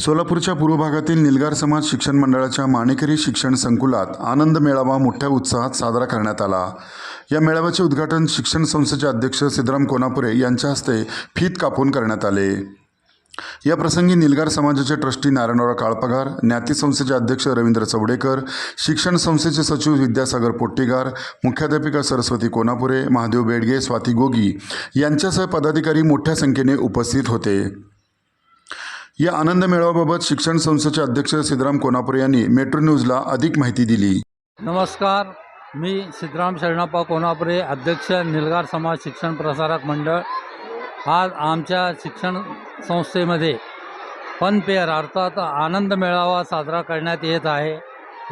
सोलापूरच्या पूर्व भागातील निलगार समाज शिक्षण मंडळाच्या माणेकरी शिक्षण संकुलात आनंद मेळावा मोठ्या उत्साहात साजरा करण्यात आला. या मेळाव्याचे उद्घाटन शिक्षण संस्थेचे अध्यक्ष सिद्धराम कोनापुरे यांच्या हस्ते फीत कापून करण्यात आले. या प्रसंगी निलगार समाजाचे ट्रस्टी नारायणराव काळपगार ज्ञाती संस्थेचे अध्यक्ष रवींद्र चवडेकर शिक्षण संस्थेचे सचिव विद्यासागर पोट्टीगार मुख्याध्यापिका सरस्वती कोनापुरे महादेव बेडगे स्वाती गोगी यांच्यासह पदाधिकारी मोठ्या संख्येने उपस्थित होते. या आनंद मेळाव्याबाबत शिक्षण संस्थेचे अध्यक्ष सिद्धराम कोनापुरे यांनी मेट्रो न्यूजला अधिक माहिती दिली. नमस्कार. मी सिद्धराम शरणाप्पा कोनापुरे अध्यक्ष निलगार समाज शिक्षण प्रसारक मंडळ. आज आमच्या शिक्षण संस्थेमध्ये फनफेअर अर्थात आनंद मेळावा साजरा करण्यात येत आहे.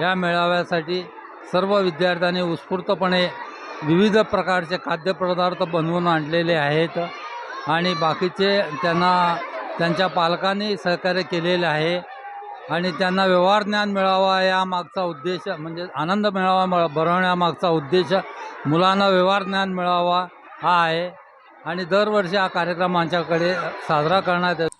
या मेळाव्यासाठी सर्व विद्यार्थ्यांनी उत्स्फूर्तपणे विविध प्रकारचे खाद्यपदार्थ बनवून आणलेले आहेत आणि बाकीचे त्यांना त्यांच्या पालकांनी सहकार्य केलेले आहे. आणि त्यांना व्यवहार ज्ञान मिळावा या मागचा उद्देश म्हणजे आनंद मिळावा भरवण्यामागचा उद्देश मुलांना व्यवहार ज्ञान मिळावा हा आहे. आणि दरवर्षी हा कार्यक्रम आमच्याकडे साजरा करण्यात येतो.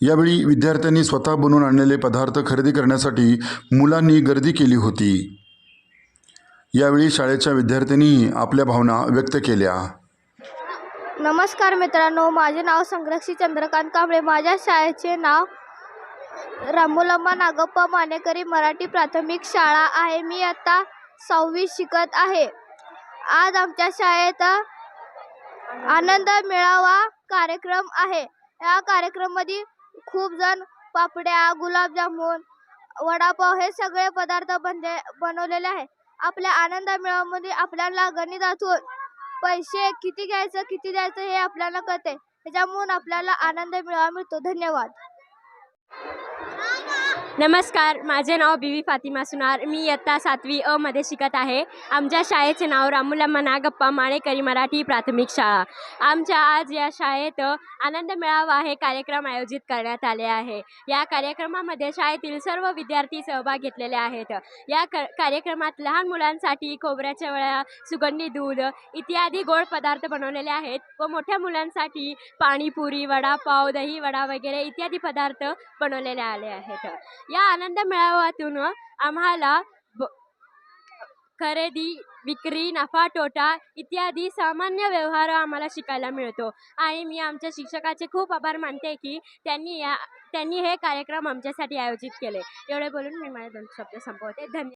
यावेळी विद्यार्थ्यांनी स्वतः बनवून आणलेले पदार्थ खरेदी करण्यासाठी मुलांनी गर्दी केली होती. यावेळी शाळेच्या विद्यार्थ्यांनीही आपल्या भावना व्यक्त केल्या. नमस्कार मित्रांनो माझे नाव संग्रक्षी चंद्रकांत कांबळे. माझ्या शाळेचे नाव रामोलम्मा नागप्पा मानेकरी मराठी प्राथमिक शाळा आहे. मी आता सहावी शिकत आहे. आज आमच्या शाळेत आनंद मेळावा कार्यक्रम आहे. या कार्यक्रमामध्ये खूप जण पापड्या गुलाबजामुन वडापाव हे सगळे पदार्थ बनले बनवलेले आहे. आपल्या आनंद मेळाव्यामध्ये आपल्याला गणितातून पैसे किती घ्यायचं किती द्यायचं हे आपल्याला कळते त्याच्यामुळे आपल्याला आनंद मिळावा मिळतो. धन्यवाद. नमस्कार माझे नाव बीवी फातिमा सुनार. मी इयत्ता सातवी अ मध्ये शिकत आहे. आमच्या शाळेचे नाव रामुलम्मा नागप्पा माणेकरी मराठी प्राथमिक शाळा. आमच्या आज या शाळेत आनंद मेळावा हे कार्यक्रम आयोजित करण्यात आले आहे. या कार्यक्रमामध्ये शाळेतील सर्व विद्यार्थी सहभाग घेतलेले आहेत. या क कार्यक्रमात लहान मुलांसाठी खोबऱ्याच्या वळ्या सुगंधी दूध इत्यादी गोड पदार्थ बनवलेले आहेत व मोठ्या मुलांसाठी पाणीपुरी वडापाव दही वडा वगैरे इत्यादी पदार्थ बनवलेले आले आहेत. या आनंद मेळाव्यातून आम्हाला ब- खरेदी विक्री नफा तोटा इत्यादी सामान्य व्यवहार आम्हाला शिकायला मिळतो. आणि मी आमच्या शिक्षकाचे खूप आभार मानते की त्यांनी या त्यांनी हे कार्यक्रम आमच्यासाठी आयोजित केले. एवढे बोलून मी माझे दोन शब्द संपवते. धन्यवाद